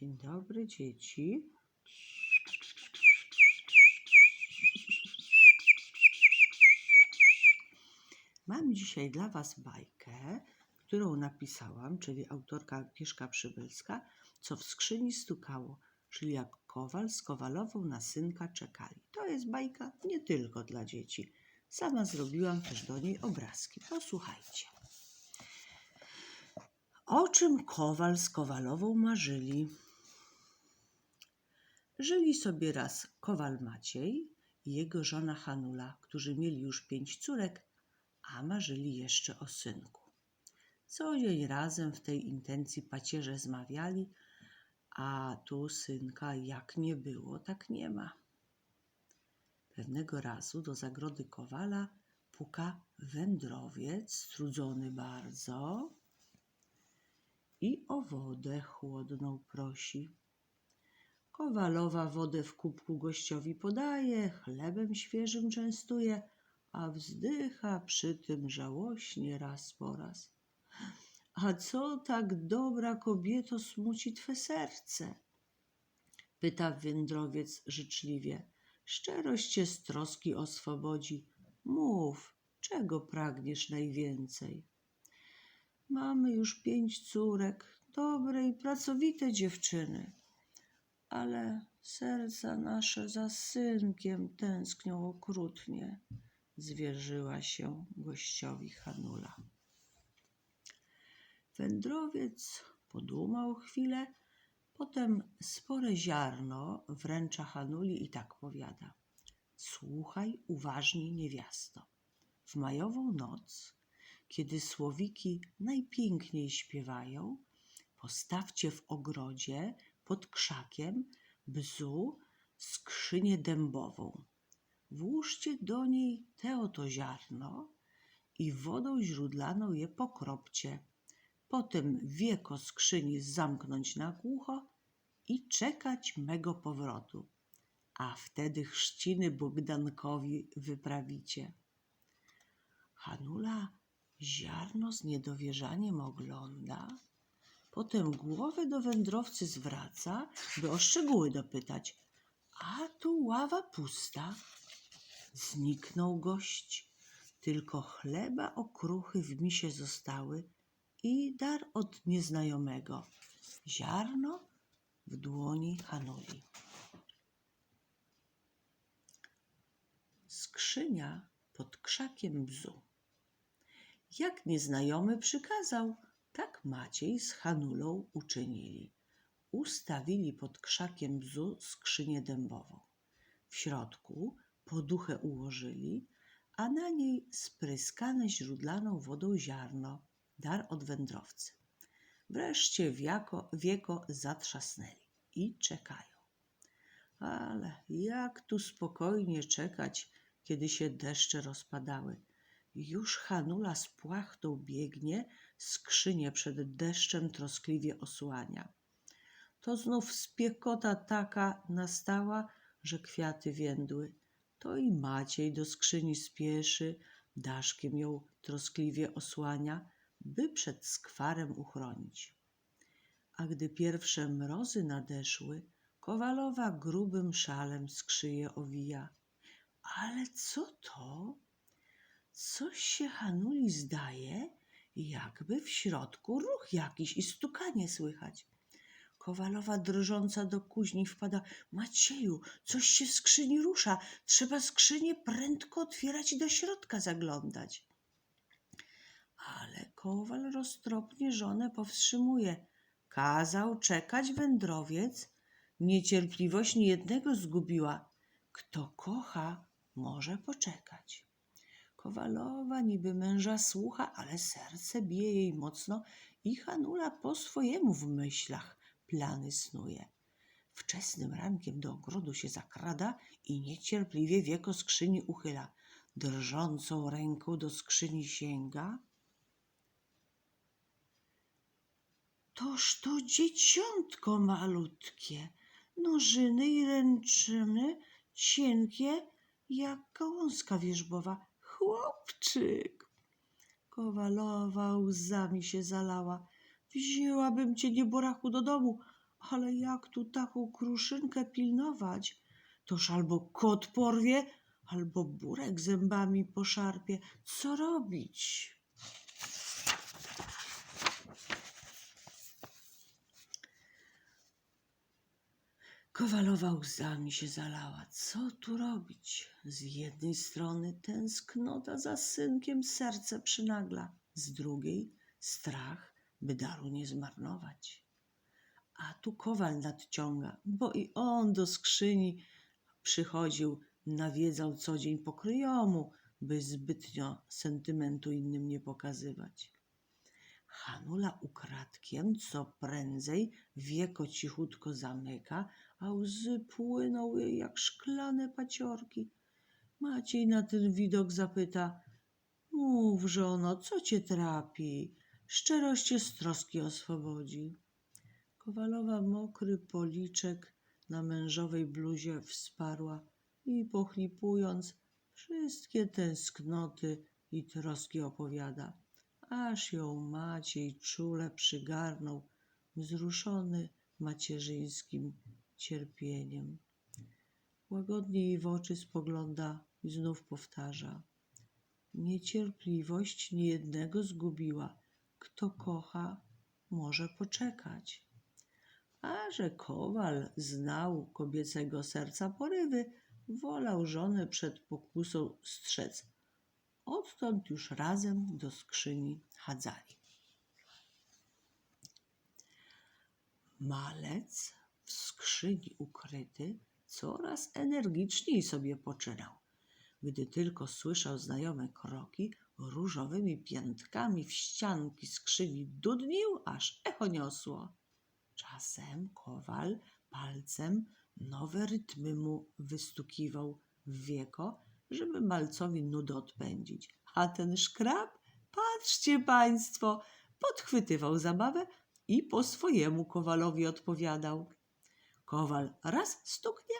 Dzień dobry, dzieci. Mam dzisiaj dla Was bajkę, którą napisałam, czyli autorka Agnieszka Przybylska, co w skrzyni stukało, czyli jak kowal z kowalową na synka czekali. To jest bajka nie tylko dla dzieci. Sama zrobiłam też do niej obrazki. Posłuchajcie. O czym kowal z kowalową marzyli? Żyli sobie raz kowal Maciej i jego żona Hanula, którzy mieli już pięć córek, a marzyli jeszcze o synku. Co dzień razem w tej intencji pacierze zmawiali, a tu synka jak nie było, tak nie ma. Pewnego razu do zagrody kowala puka wędrowiec, strudzony bardzo i o wodę chłodną prosi. Kowalowa wodę w kubku gościowi podaje, chlebem świeżym częstuje, a wzdycha przy tym żałośnie raz po raz. A co tak dobra kobieto smuci twe serce? Pyta wędrowiec życzliwie. Szczerość cię z troski oswobodzi. Mów, czego pragniesz najwięcej? Mamy już pięć córek, dobre i pracowite dziewczyny, ale serca nasze za synkiem tęsknią okrutnie, zwierzyła się gościowi Hanula. Wędrowiec podumał chwilę, potem spore ziarno wręcza Hanuli i tak powiada. Słuchaj uważnie, niewiasto. W majową noc, kiedy słowiki najpiękniej śpiewają, postawcie w ogrodzie pod krzakiem bzu skrzynię dębową. Włóżcie do niej te oto ziarno i wodą źródlaną je pokropcie. Potem wieko skrzyni zamknąć na głucho i czekać mego powrotu, a wtedy chrzciny Bogdankowi wyprawicie. Hanula ziarno z niedowierzaniem ogląda, potem głowę do wędrowcy zwraca, by o szczegóły dopytać. A tu ława pusta. Zniknął gość, tylko chleba okruchy w misie zostały i dar od nieznajomego. Ziarno w dłoni Hanuli. Skrzynia pod krzakiem bzu. Jak nieznajomy przykazał, tak Maciej z Hanulą uczynili. Ustawili pod krzakiem bzu skrzynię dębową. W środku poduchę ułożyli, a na niej spryskane źródlaną wodą ziarno, dar od wędrowcy. Wreszcie wiako, wieko zatrzasnęli i czekają. Ale jak tu spokojnie czekać, kiedy się deszcze rozpadały. Już Hanula z płachtą biegnie, skrzynię przed deszczem troskliwie osłania. To znów spiekota taka nastała, że kwiaty więdły. To i Maciej do skrzyni spieszy, daszkiem ją troskliwie osłania, by przed skwarem uchronić. A gdy pierwsze mrozy nadeszły, Kowalowa grubym szalem skrzyję owija. Ale co to? Coś się Hanuli zdaje, jakby w środku ruch jakiś i stukanie słychać. Kowalowa drżąca do kuźni wpada. Macieju, coś się w skrzyni rusza. Trzeba skrzynię prędko otwierać i do środka zaglądać. Ale kowal roztropnie żonę powstrzymuje. Kazał czekać wędrowiec. Niecierpliwość niejednego zgubiła. Kto kocha, może poczekać. Kowalowa niby męża słucha, ale serce bije jej mocno i Hanula po swojemu w myślach plany snuje. Wczesnym rankiem do ogrodu się zakrada i niecierpliwie wieko skrzyni uchyla. Drżącą ręką do skrzyni sięga. Toż to dzieciątko malutkie, nożyny i ręczyny cienkie jak gałązka wierzbowa. Chłopczyk! Kowalowa łzami się zalała. Wzięłabym cię, nieboraku, do domu, ale jak tu taką kruszynkę pilnować? Toż albo kot porwie, albo burek zębami poszarpie. Co robić? Kowalowa łzami się zalała. Co tu robić? Z jednej strony tęsknota za synkiem serce przynagla, z drugiej strach, by daru nie zmarnować. A tu kowal nadciąga, bo i on do skrzyni przychodził, nawiedzał co dzień pokryjomu, by zbytnio sentymentu innym nie pokazywać. Hanula ukradkiem co prędzej wieko cichutko zamyka, a łzy płyną jej jak szklane paciorki. Maciej na ten widok zapyta: Mów, żono, co cię trapi? Szczerość cię z troski oswobodzi. Kowalowa mokry policzek na mężowej bluzie wsparła i pochlipując wszystkie tęsknoty i troski opowiada, aż ją Maciej czule przygarnął, wzruszony macierzyńskim cierpieniem. Łagodnie jej w oczy spogląda i znów powtarza. Niecierpliwość niejednego zgubiła. Kto kocha, może poczekać. A że kowal znał kobiecego serca porywy, wolał żonę przed pokusą strzec. Odtąd już razem do skrzyni chadzali. Malec w skrzyni ukryty coraz energiczniej sobie poczynał. Gdy tylko słyszał znajome kroki, różowymi piętkami w ścianki skrzyni dudnił, aż echo niosło. Czasem kowal palcem nowe rytmy mu wystukiwał w wieko, żeby malcowi nudę odpędzić. A ten szkrab, patrzcie państwo, podchwytywał zabawę i po swojemu kowalowi odpowiadał. Kowal raz stuknie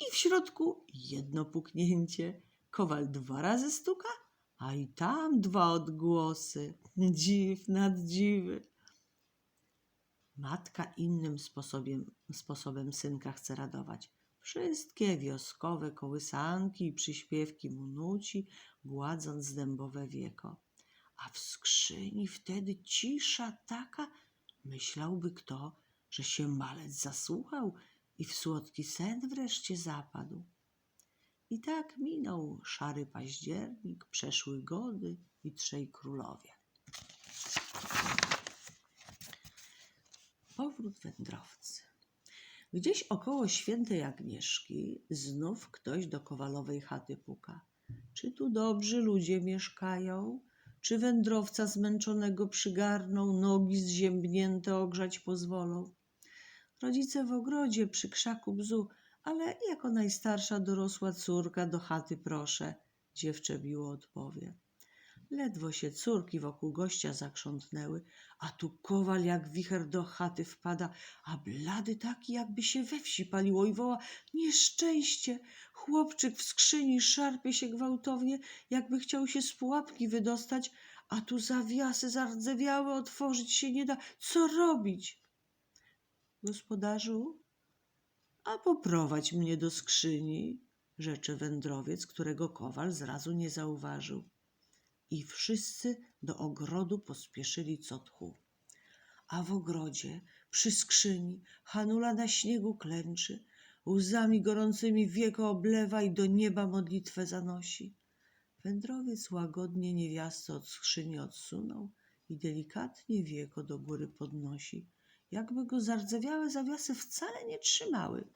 i w środku jedno puknięcie. Kowal dwa razy stuka, a i tam dwa odgłosy. Dziw nad dziwy. Matka innym sposobem, sposobem synka chce radować. Wszystkie wioskowe kołysanki i przyśpiewki mu nuci, gładząc dębowe wieko. A w skrzyni wtedy cisza taka, myślałby kto, że się malec zasłuchał i w słodki sen wreszcie zapadł. I tak minął szary październik, przeszły gody i trzej królowie. Powrót wędrowcy. Gdzieś około świętej Agnieszki znów ktoś do kowalowej chaty puka. Czy tu dobrzy ludzie mieszkają? Czy wędrowca zmęczonego przygarną, nogi zziębnięte ogrzać pozwolą? Rodzice w ogrodzie przy krzaku bzu, ale jako najstarsza dorosła córka do chaty proszę, dziewczę miło odpowie. Ledwo się córki wokół gościa zakrzątnęły, a tu kowal jak wicher do chaty wpada, a blady taki jakby się we wsi paliło i woła nieszczęście. Chłopczyk w skrzyni szarpie się gwałtownie, jakby chciał się z pułapki wydostać, a tu zawiasy zardzewiałe, otworzyć się nie da. Co robić? Gospodarzu, a poprowadź mnie do skrzyni, rzecze wędrowiec, którego kowal zrazu nie zauważył. I wszyscy do ogrodu pospieszyli co tchu. A w ogrodzie, przy skrzyni, Hanula na śniegu klęczy, łzami gorącymi wieko oblewa i do nieba modlitwę zanosi. Wędrowiec łagodnie niewiastę od skrzyni odsunął i delikatnie wieko do góry podnosi, jakby go zardzewiałe zawiasy wcale nie trzymały.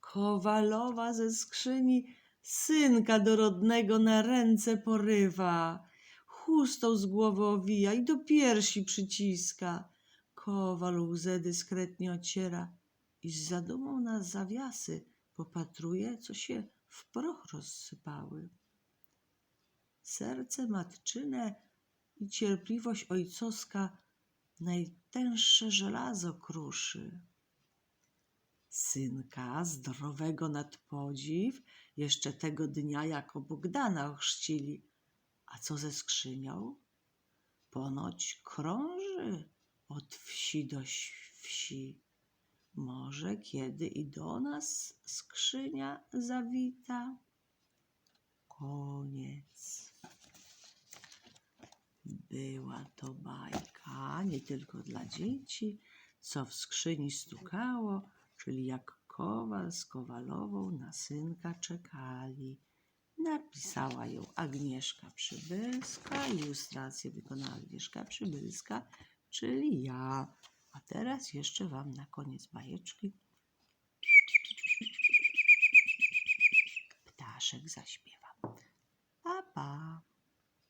Kowalowa ze skrzyni synka dorodnego na ręce porywa, chustą z głowy owija i do piersi przyciska. Kowal łzę dyskretnie ociera i z zadumą na zawiasy popatruje, co się w proch rozsypały. Serce matczyne i cierpliwość ojcowska najtęższe żelazo kruszy. Synka zdrowego nad podziw jeszcze tego dnia jako Bogdana ochrzcili. A co ze skrzynią? Ponoć krąży od wsi do wsi. Może kiedy i do nas skrzynia zawita. Koniec. Była to bajka nie tylko dla dzieci, co w skrzyni stukało, czyli jak kowal z kowalową na synka czekali. Napisała ją Agnieszka Przybylska, ilustrację wykonała Agnieszka Przybylska, czyli ja. A teraz jeszcze Wam na koniec bajeczki ptaszek zaśpiewa. Pa, pa.